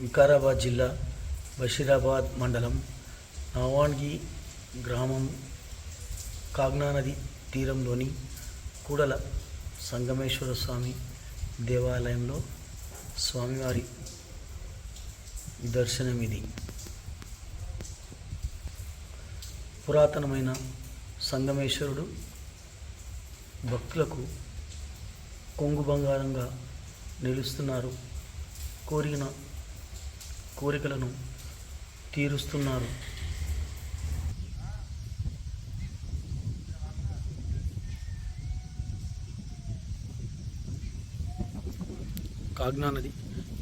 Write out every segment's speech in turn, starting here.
వికారాబాద్ జిల్లా బషీరాబాద్ మండలం నవాన్గి గ్రామం కాగ్నా నది తీరంలోని కూడల సంగమేశ్వర స్వామి దేవాలయంలో స్వామివారి దర్శనం ఇది పురాతనమైన సంగమేశ్వరుడు భక్తులకు కొంగు బంగారంగా నిలుస్తున్నారు. కోరిన కోరికలను తీరుస్తున్నారు. కాగ్నా నది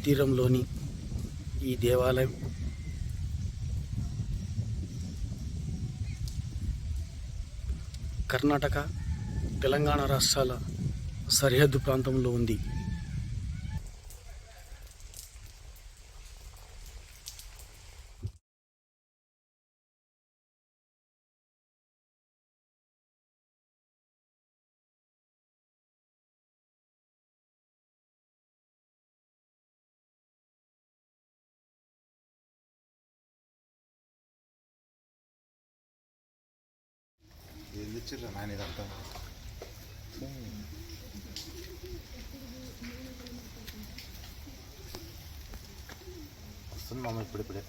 తీరంలోని ఈ దేవాలయం కర్ణాటక తెలంగాణ రాష్ట్రాల సరిహద్దు ప్రాంతంలో ఉంది. ఏం తెచ్చిర్రా నాయన ఇదంతా? ఇప్పుడిప్పుడే.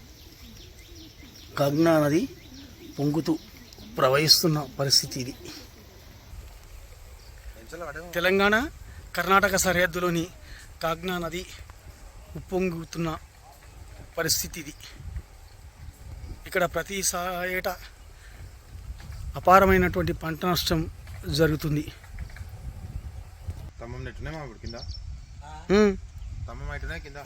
కాగ్నా నది పొంగుతూ ప్రవహిస్తున్న పరిస్థితి ఇది. తెలంగాణ కర్ణాటక సరిహద్దులోని కాగ్నా నది ఉప్పొంగుతున్న పరిస్థితి ఇది. ఇక్కడ ప్రతి సా ఏటా అపారమైనటువంటి పంట నష్టం జరుగుతుంది. కింద?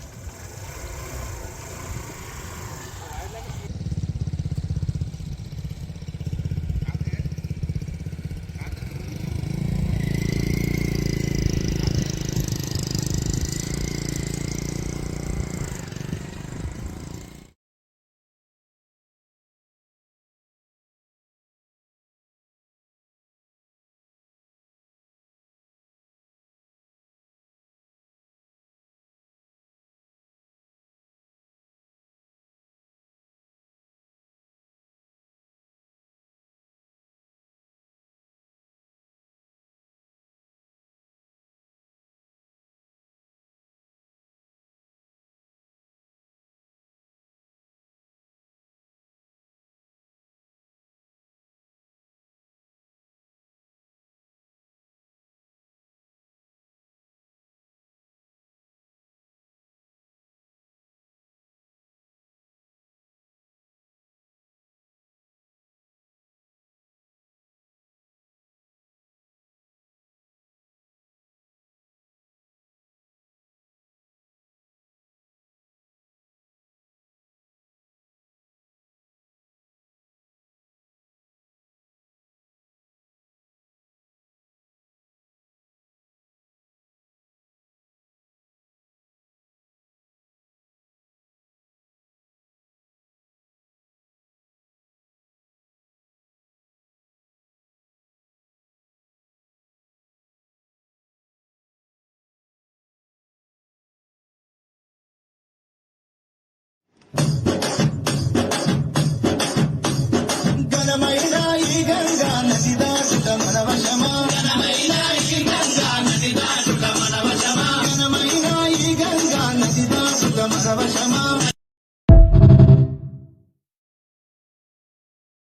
கவசம் கவசமா